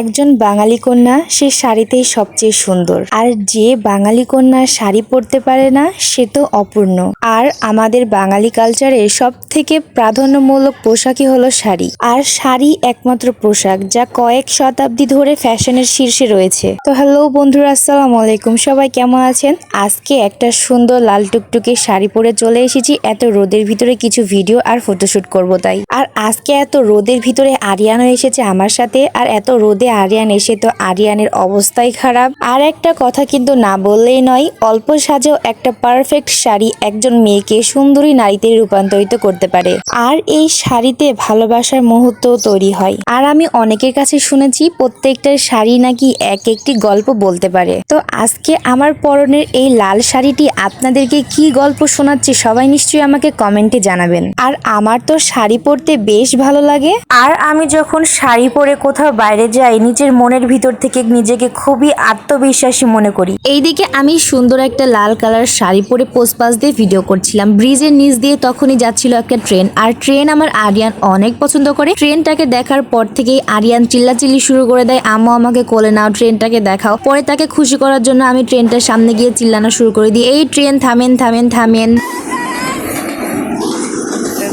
একজন বাঙালি কন্যা, সে শাড়িতেই সবচেয়ে সুন্দর। আর যে বাঙালি কন্যা শাড়ি পরতে পারে না, সে তো অপূর্ণ। আর আমাদের বাঙালি কালচারে সব থেকে প্রাধান্যমূলক পোশাকই হলো শাড়ি। আর শাড়ি একমাত্র পোশাক, যা কয়েক শতাব্দী ধরে ফ্যাশনের শীর্ষে রয়েছে। তো হ্যালো বন্ধুরা, আসসালামু আলাইকুম। সবাই কেমন আছেন? আজকে একটা সুন্দর লাল টুকটুকে শাড়ি পরে চলে এসেছি। এত রোদের ভিতরে কিছু ভিডিও আর ফটোশুট করব তাই। আর আজকে এত রোদের ভিতরে আরিয়ানো এসেছে আমার সাথে। আর এত রোদে আরিয়ান এসে তো আরিয়ানের অবস্থাই খারাপ। আর একটা কথা কিন্তু না বললেই নয়, অল্প সাজেও একটা পারফেক্ট শাড়ি একজন মেয়েকে সুন্দরী নারীতে রূপান্তরিত করতে পারে। আর এই শাড়িতে ভালোবাসার মুহূর্ত তৈরি হয়। আর আমি অনেকের কাছে শুনেছি প্রত্যেকটা শাড়ি নাকি এক একটি গল্প বলতে পারে। তো আজকে আমার পরনের এই লাল শাড়িটি আপনাদেরকে কি গল্প শোনাচ্ছে সবাই নিশ্চয়ই আমাকে কমেন্টে জানাবেন। আর আমার তো শাড়ি পরতে বেশ ভালো লাগে। আর আমি যখন শাড়ি পরে কোথাও বাইরে যাই নিজের মনের ভিতর থেকে নিজেকে খুবই আত্মবিশ্বাসী মনে করি। এইদিকে আমি সুন্দর একটা লাল কালার শাড়ি পরে পোস্ট পাস দিয়ে ভিডিও করছিলাম। ব্রিজের নিচ দিয়ে তখনই যাচ্ছিল একটা ট্রেন। আর ট্রেন আমার আরিয়ান অনেক পছন্দ করে। ট্রেনটাকে দেখার পর থেকেই আরিয়ান চিল্লাচিল্লি শুরু করে দেয় আম্মু আমাকে কোলে নাও ট্রেনটাকে দেখাও। পরে তাকে খুশি করার জন্য আমি ট্রেনটার সামনে গিয়ে চিল্লানো শুরু করে দিই এই ট্রেন থামেন থামেন থামেন।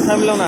থামলো না।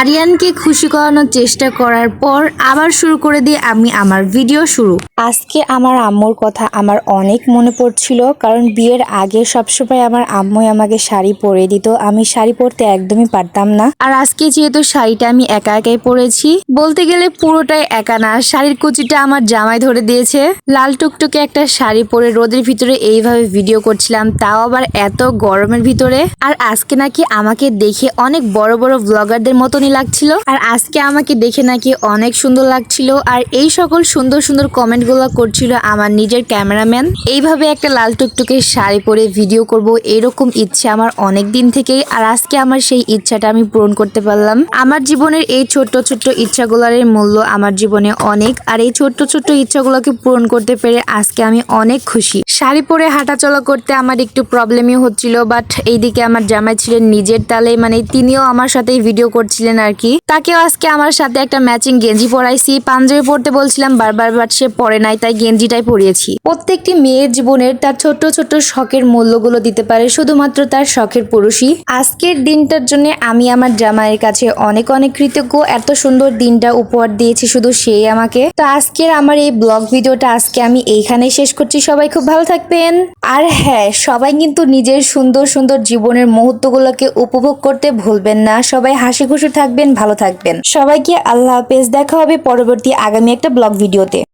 আরিয়ানকে খুশি করানোর চেষ্টা করার পর আবার শুরু করে দিয়ে আমি আমার ভিডিও শুরু। আজকে আমার আম্মুর কথা আমার অনেক মনে পড়ছিল কারণ বিয়ের আগে সবসময় আমার আম্মুই আমাকে শাড়ি পরে দিত। আমি শাড়ি পরতে একদমই পারতাম না। আর আজকে যেহেতু শাড়িটা আমি একা একাই পরেছি বলতে গেলে পুরোটাই একা না। শাড়ির কুচিটা আমার জামাই ধরে দিয়েছে। লাল টুকটুকে একটা শাড়ি পরে রোদের ভিতরে এইভাবে ভিডিও করছিলাম তাও আবার এত গরমের ভিতরে। আর আজকে নাকি আমাকে দেখে অনেক বড় বড় ব্লগারদের মতনই লাগছিল। আর আজকে আমাকে দেখে নাকি অনেক সুন্দর লাগছিল। আর এই সকল সুন্দর সুন্দর কমেন্টগুলো করছিল আমার নিজের ক্যামেরাম্যান। এইভাবে একটা লাল টুকটুকে শাড়ি পরে ভিডিও করব এরকম ইচ্ছে আমার অনেক দিন থেকেই। আর আজকে আমার সেই ইচ্ছাটা আমি পূরণ করতে পারলাম। আমার জীবনের এই ছোট্ট ছোট্ট ইচ্ছাগুলোর মূল্য আমার জীবনে অনেক। আর এই ছোট্ট ছোট্ট ইচ্ছাগুলোকে পূরণ করতে পেরে আজকে আমি অনেক খুশি। শাড়ি পরে হাঁটাচলা করতে আমার একটু প্রবলেমই হচ্ছিল বাট এইদিকে আমার জামাই ছিলেন নিজের তালে। মানে তিনিও আমার সাথে ভিডিও করছিলেন আর কি। তাকেও আজকে আমার সাথে একটা ম্যাচিং গেঞ্জি পরাইছি। পাঞ্জাবি পরতে বলছিলাম, বারবার বাট সে পরে নাই, তাই গেঞ্জিটাই পরিয়েছি। প্রত্যেকটি মেয়ের জীবনের তার ছোট্ট ছোট্ট শখের মূল্যগুলো দিতে পারে, শুধুমাত্র তার শখের পুরুষই। আজকের দিনটার জন্য আমি আমার জামাইয়ের কাছে অনেক অনেক কৃতজ্ঞ। এত সুন্দর দিনটা উপহার দিয়েছি শুধু সেই আমাকে। তো আজকের আমার এই ব্লগ ভিডিওটা আজকে আমি এইখানে শেষ করছি। সবাই খুব ভালো থাকবেন। আর হ্যাঁ সবাই কিন্তু নিজের সুন্দর সুন্দর জীবনের মুহূর্তগুলোকে উপভোগ করতে ভুলবেন না। সবাই হাসি খুশি থাকবেন, ভালো থাকবেন। সবাইকে আল্লাহ হাফেজ। দেখা হবে পরবর্তী আগামী একটা ব্লগ ভিডিওতে।